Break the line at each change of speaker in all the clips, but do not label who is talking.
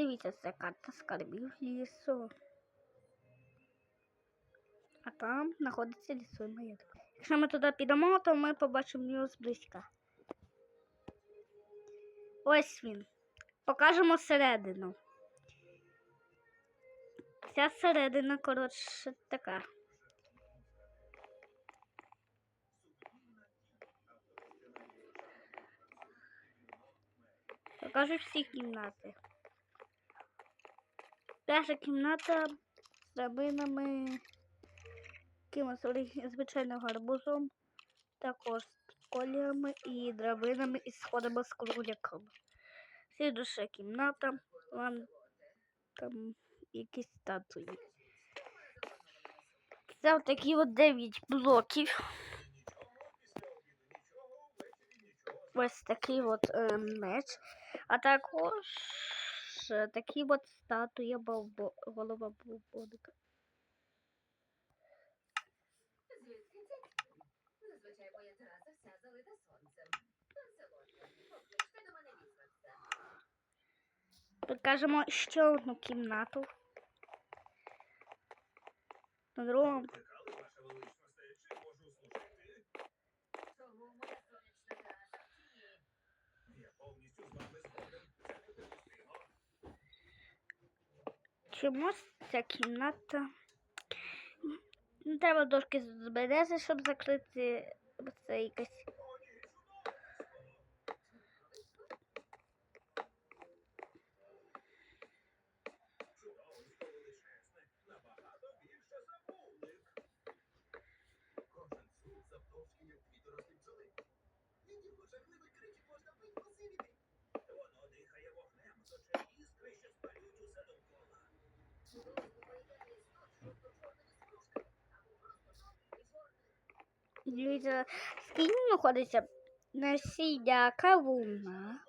Дивіться, це карта скарбів лісу. А там знаходиться лісовий маєток. Якщо ми туди підемо, то ми побачимо його зблизька. Ось він. Покажемо середину. Ця середина, коротше, така. Покажу всі кімнати. Перша кімната з драбинами, якимось звичайним гарбузом, також з коліями і драбинами і сходами з кругляками. Слідуюча кімната, вон там якісь статуї. Це такі от 9 блоків. Ось такий от е, меч, а також такі от статуя бобо, голова бобоника.
Звідки моя тераса вся залита сонцем. Ланселотте, покличте до мене візватися.
Покажемо ще одну кімнату. На другому чомусь ця кімната. Треба дошки з берези, щоб закрити це якась. Дивіться, скільки знаходиться насіння кавуна.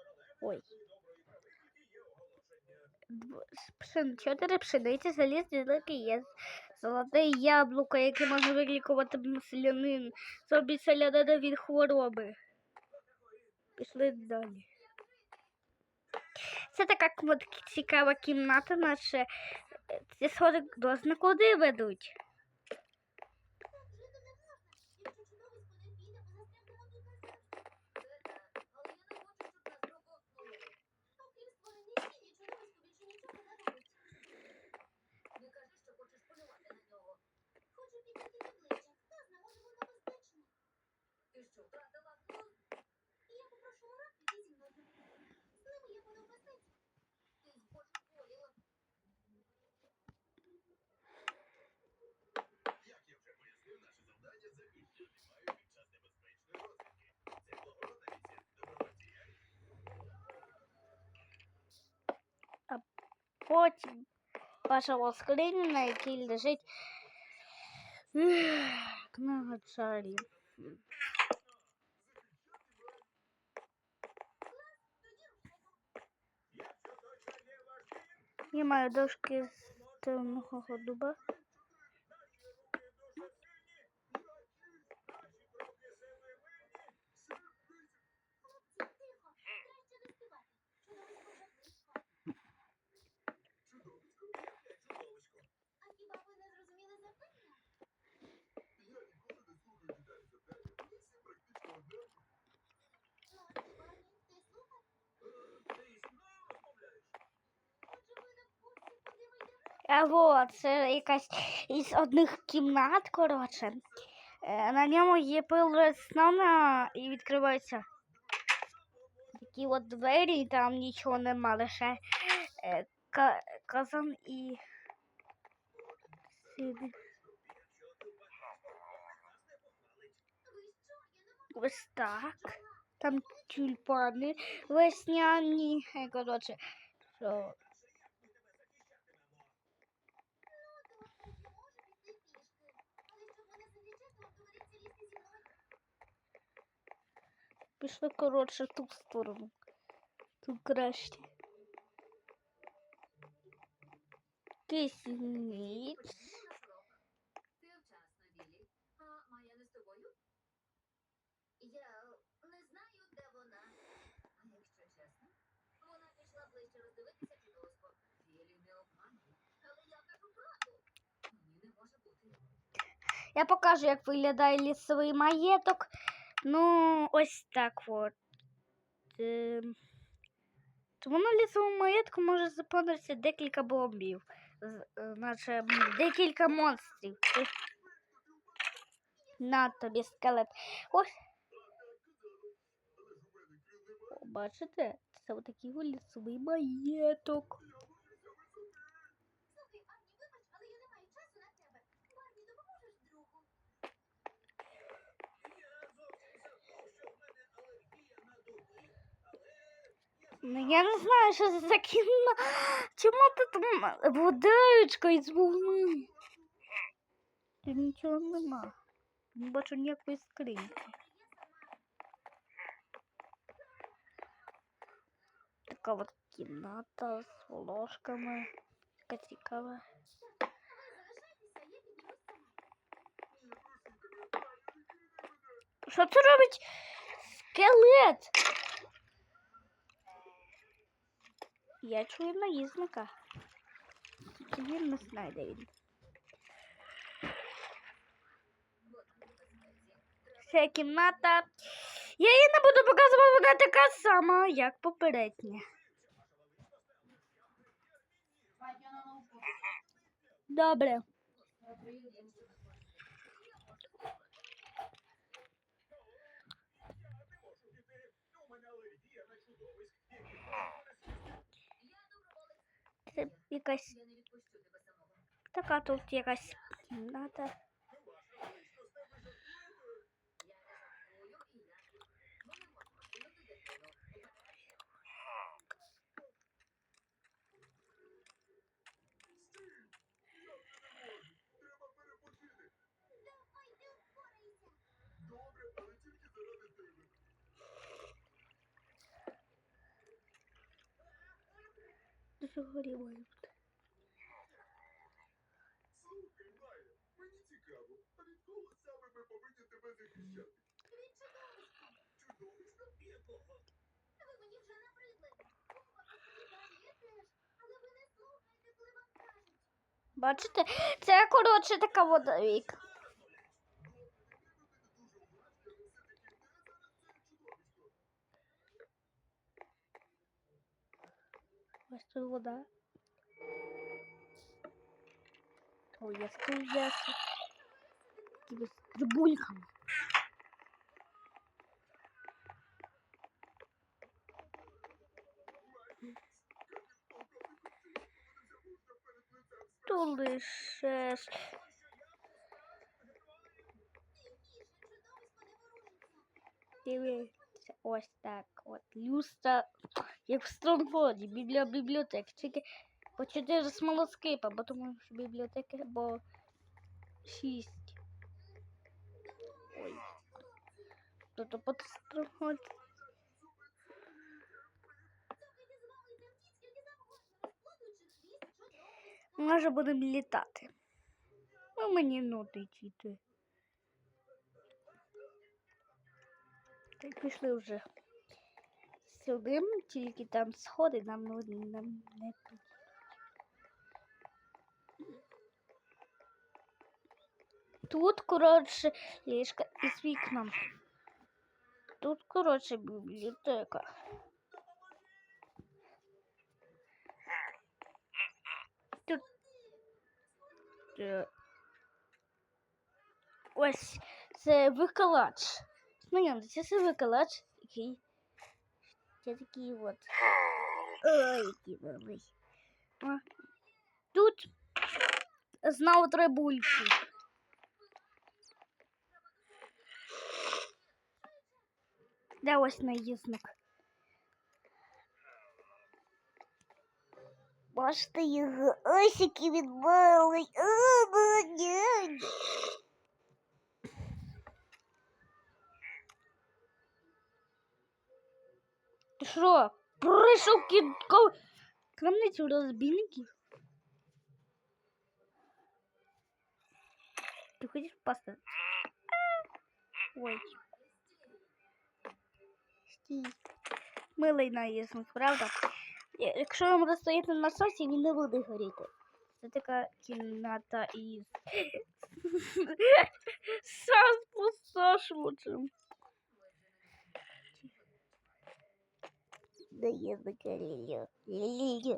Ой. Пшен, чотири пшениці, залізні злики є. Золоте яблуко, яке може вилікувати селянин. Зробіть селянина від хвороби. Пішли далі. Це така цікава кімната, е, ці сходи досить куди ведуть.
Не кажи, що хочеш полювати на нього. Хочу підійти поближче. Хто зна, може воно безпечне. Ти що, втратила глузд? Я попрошу Мурат піти зі мною. З ними я буду в безпеці. Ти збожеволіла.
Як я вже пояснив, наше завдання запобігти мають під час небезпечної розвідки. Це благородна місія. Добровольці.
Потім ваша скрині, на якій лежить книга чарів. Я маю дошки з темного дуба.
наші руки дуже сильні, наші, наші кроки сили винні.
Хлопці, тихо. Краще не співати. Чудовисько вже близько.
Чудовисько, яке чудовисько.
А хіба ви не зрозуміли запитання?
Я ніколи не слухаю дітей за те, вони всі практично однакові.
Ну, а ти, Барні, ти слухав?
Е, Ти зі мною розмовляєш?
Отже, ви не в курсі, куди
вот, це якась із одних кімнат, коротше. Е, На ньому є пил сна і відкриваються такі от двері, і там нічого нема, лише е, казан і. Ось так. Там тюльпани весняні. Е, Коротше, що Пішли, коротше, ту сторону. Тут краще.
Кисніч. Я
покажу, як виглядає лісовий маєток. Ну, ось так от. Ем, Тому на лісовому маєтку може заповнитися декілька бомбів. З- е, декілька монстрів. На тобі скелет. Ось. Бачите? Це отакий лісовий маєток. Ну, я не знаю, що це за кіно. Чому ти там водичка із вогни? Тут нічого нема. Не бачу ніякої скриньки. Така от кімната з ложками. Така цікава.
Ви залишайтеся, я піднімусь сама.
Що це робить скелет? Я чую наїзника. Тільки він не знає, де він. Це кімната. Я її не буду показувати, вона така сама, як попередня. Добре. Якась така тут якась кімната.
Треба перепочити.
Давай, ти впорайся.
Добре, але тільки заради тебе.
Дуже горіло бути.
Слухай, Майя, мені цікаво, а від кого саме ми повинні тебе захищати?
Від чудовиська.
Чудовиська? Якого?
Ви мені вже набридли. Бомба розповідає теж. Але ви не слухайте, коли вам кажуть.
Бачите, це коротше така вода вік. Ось тут вода. О, я стуяся. Такими стрибульками. То лише. Дивіться, ось так. От люстра, як в Стронгфорді, біля бібліотеки. Тільки по 4 смолоскипа, бо тому що бібліотеки, бо 6. Ой. Тут по Стронгфорді.
Чудовиська.
Може будемо літати. Ну, мені нудить йти. Так пішли вже сюди, тільки там сходи нам нам не підійдуть. Тут, коротше, ліжка із вікном. Тут, коротше, бібліотека. Тут е, ось це викладач. Знайомтеся, це викладач, який це такий от. Ой, який великий. Тут знову три бульки. Де ось наїзник? Бачите його він малий. О, молодець. Що, прийшов кідко крамницю розбійників? Ти хочеш пасти? Ой. Стій. Милий наїзник, правда? Якщо він розстоїть на насосі, він не буде горіти. Це така кімната із. Наїзника Лілю. Лілю.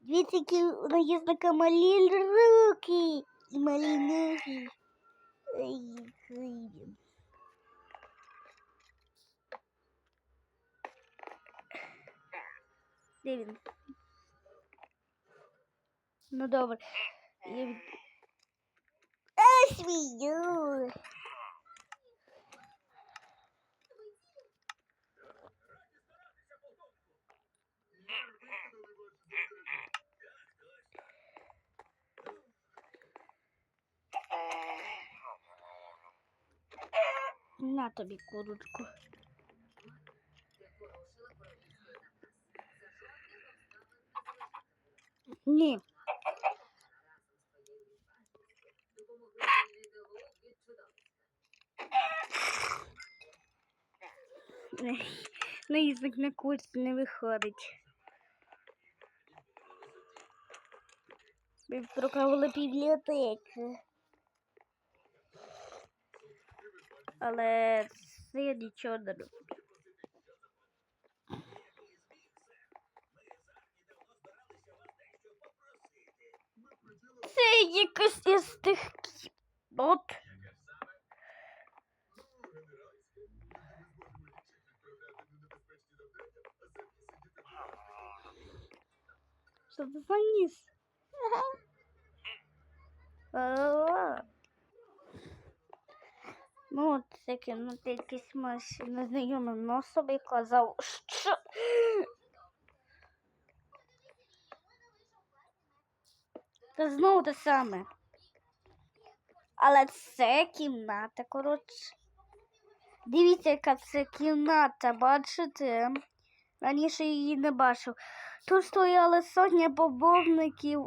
Дивіться, які у наїзника малі руки і малі ноги. Де він? Ну добре. Я... від- А, свиню. На тобі курочку. Ні. Ех, Наїзник на курці не виходить. Ми прокавили бібліотеку. Але це я нічого не роблю. Це якось із тих от. Що це за ніс? Ну, от таке, ну, ти якийсь маш незнайомим носом і казав, що. Це знову те саме. Але це кімната, коротше. Дивіться, яка це кімната, бачите? Раніше її не бачив. Тут стояли сотня побовників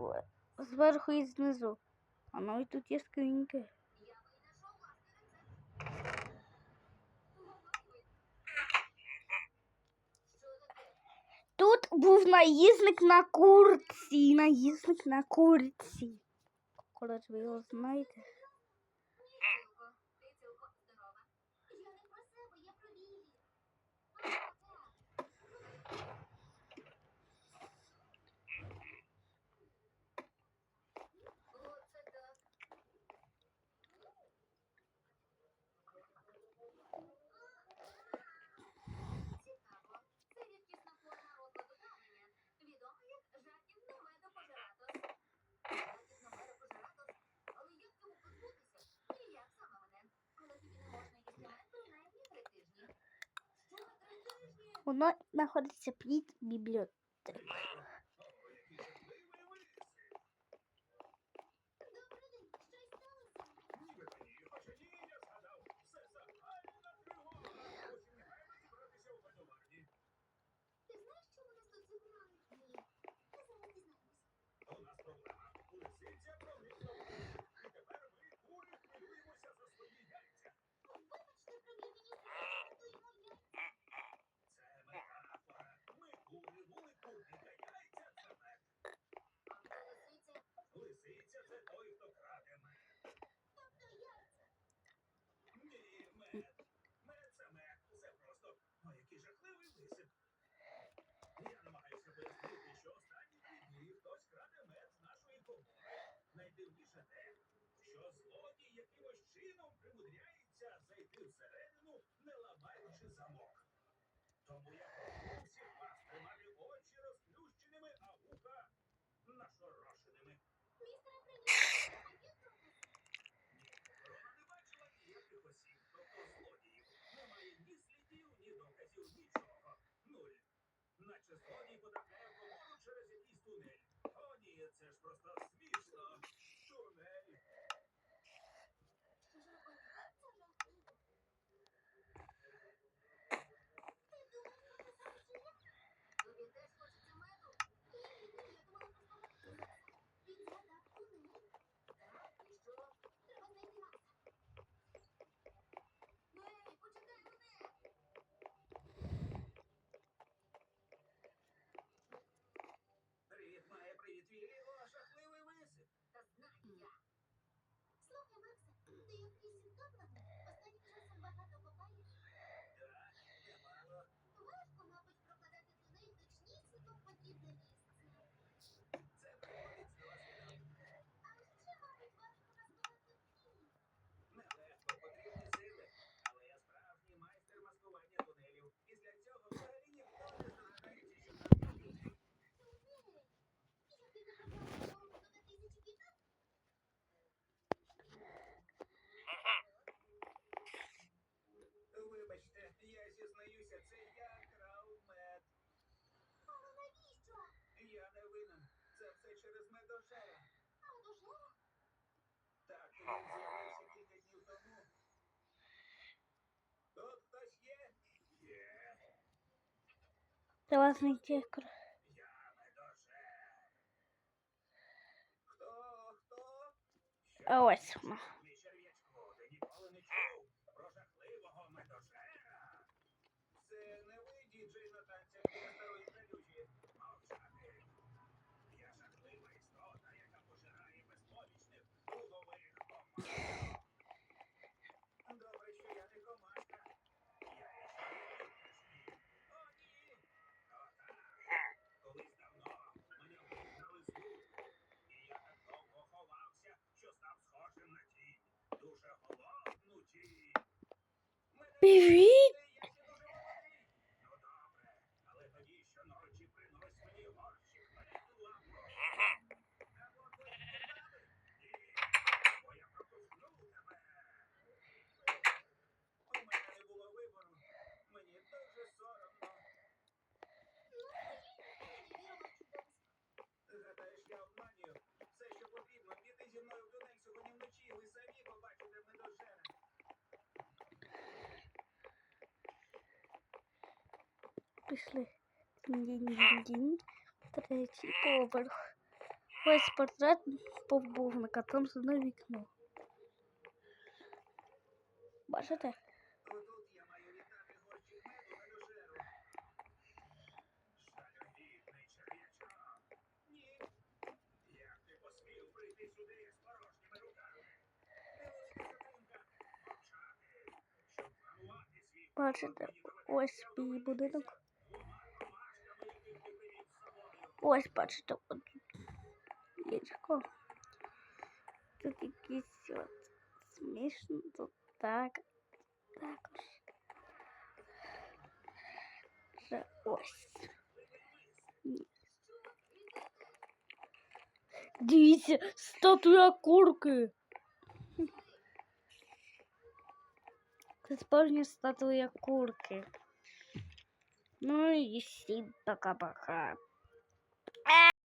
зверху і знизу. А ну і тут є скриньки. Тут був наїзник на курці. Наїзник на курці. Коротше, ви його знаєте? Воно знаходиться під бібліотекою.
Примудряється зайти всередину, не ламаючи замок. Тому я прошу всіх вас тримати очі розплющеними, а вуха нашорошеними.
Містере прем'єр-міністр, а є докази?
Вона не бачила ніяких осіб, тобто злодіїв. Немає ні слідів, ні доказів, нічого. Нуль. Наче злодій потрапляє в комору через якийсь тунель. О, ні, це ж просто
дожере. А дожере? Так,
він з'явився кілька днів тому. Тут хтось є? Є.
Та вас не тікр.
Яме дожер. Хто, хто?
А ось.
哎呦！
пішли. Дінь-дінь-дінь. Третій поверх. Весь портрет полковника, там з одне вікно. Бачите? Бачите, ось мій будинок. Ось, бачите, от яєчко. Тут якісь от смішно, тут так. Також. Це ось. Дивіться, статуя курки. Це справжня статуя курки. Ну і всім пока-пока.